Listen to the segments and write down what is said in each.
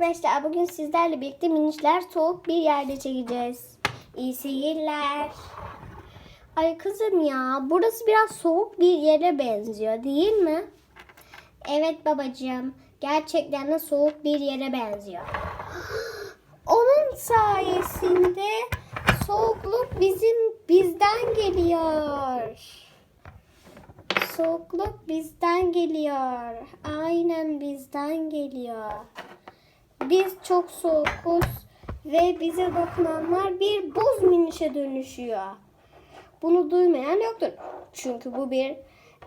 arkadaşlar bugün sizlerle birlikte minişler soğuk bir yerde çekeceğiz. İyi seyirler. Ay kızım ya burası biraz soğuk bir yere benziyor değil mi? Evet babacığım gerçekten de soğuk bir yere benziyor. Onun sayesinde soğukluk bizim bizden geliyor. Soğukluk bizden geliyor. Aynen bizden geliyor. Biz çok soğukuz ve bize dokunanlar bir buz minişe dönüşüyor. Bunu duymayan yoktur. Çünkü bu bir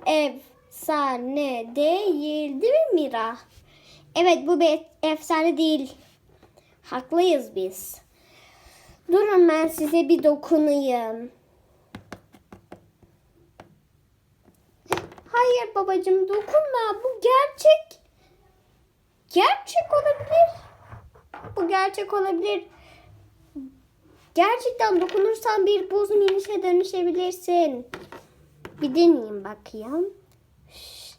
efsane değil değil mi Mira? Evet bu bir efsane değil. Haklıyız biz. Durun ben size bir dokunayım. Hayır babacığım dokunma. Bu gerçek. Gerçek gerçek olabilir. Gerçekten dokunursan bir buz minişe dönüşebilirsin. Bir deneyeyim bakayım.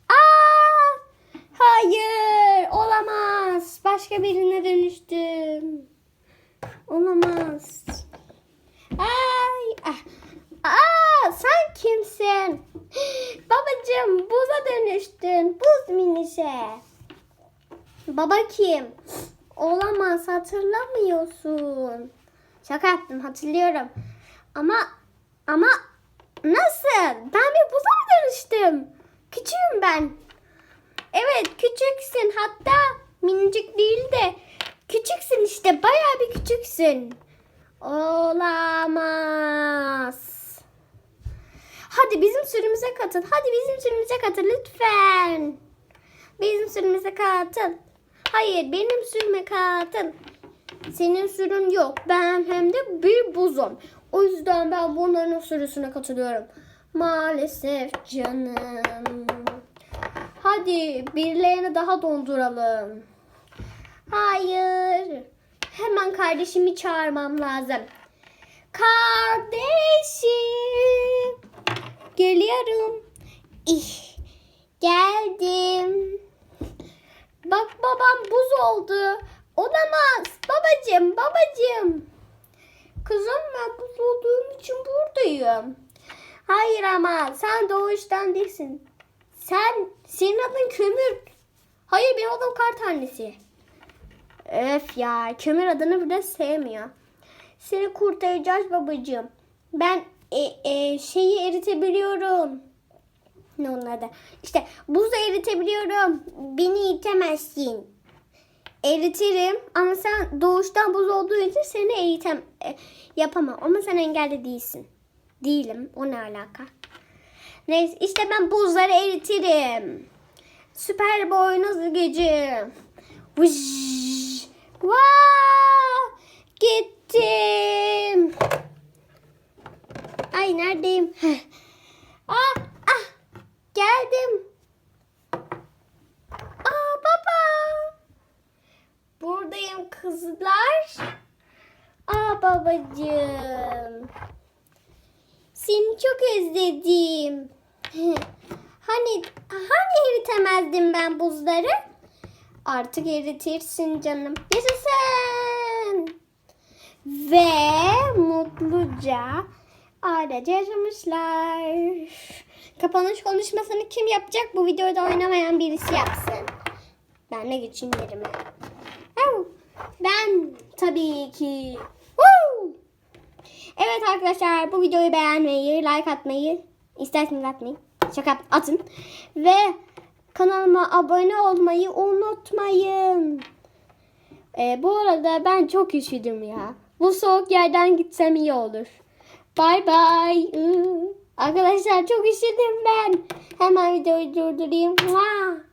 Aa! Hayır, olamaz. Başka birine dönüştüm. Olamaz. Ay, ah. Aa, sen kimsin? Babacığım buza dönüştün. Buz minişe. Baba kim? Olamaz hatırlamıyorsun. Şaka yaptım hatırlıyorum. Ama ama nasıl? Ben bir buza mı dönüştüm? Küçüğüm ben. Evet küçüksün hatta minicik değil de küçüksün işte bayağı bir küçüksün. Olamaz. Hadi bizim sürümüze katıl. Hadi bizim sürümüze katıl lütfen. Bizim sürümüze katıl. Hayır benim sürüme katıl. Senin sürün yok. Ben hem de bir buzum. O yüzden ben bunların sürüsüne katılıyorum. Maalesef canım. Hadi birilerini daha donduralım. Hayır. Hemen kardeşimi çağırmam lazım. Kardeşim. Geliyorum. İh, geldim. Bak babam buz oldu. Olamaz. Babacım, babacım. Kızım ben buz olduğum için buradayım. Hayır ama sen doğuştan değilsin. Sen, senin adın kömür. Hayır benim adım kar tanesi. Öf ya kömür adını bile sevmiyor. Seni kurtaracağız babacığım. Ben e, e, şeyi eritebiliyorum. Ne onun adı? İşte buzu eritebiliyorum. Beni itemezsin. Eritirim ama sen doğuştan buz olduğu için seni eğitem e, yapamam. Ama sen engelli değilsin. Değilim. O ne alaka? Neyse işte ben buzları eritirim. Süper boynuz gücü. Vış. Gittim. Ay neredeyim? Ah. Geldim. Aa baba. Buradayım kızlar. Aa babacığım. Seni çok özledim. Hani hani eritemezdim ben buzları? Artık eritirsin canım. Yaşasın. Ve mutluca ailece yaşamışlar. Kapanış konuşmasını kim yapacak? Bu videoda oynamayan birisi yapsın. Ben de geçeyim yerime. Ben tabii ki. Evet arkadaşlar bu videoyu beğenmeyi, like atmayı, isterseniz atmayın. Şaka atın. Ve kanalıma abone olmayı unutmayın. Ee, bu arada ben çok üşüdüm ya. Bu soğuk yerden gitsem iyi olur. Bay bay. Arkadaşlar çok üşüdüm ben. Hemen videoyu durdurayım. Mua.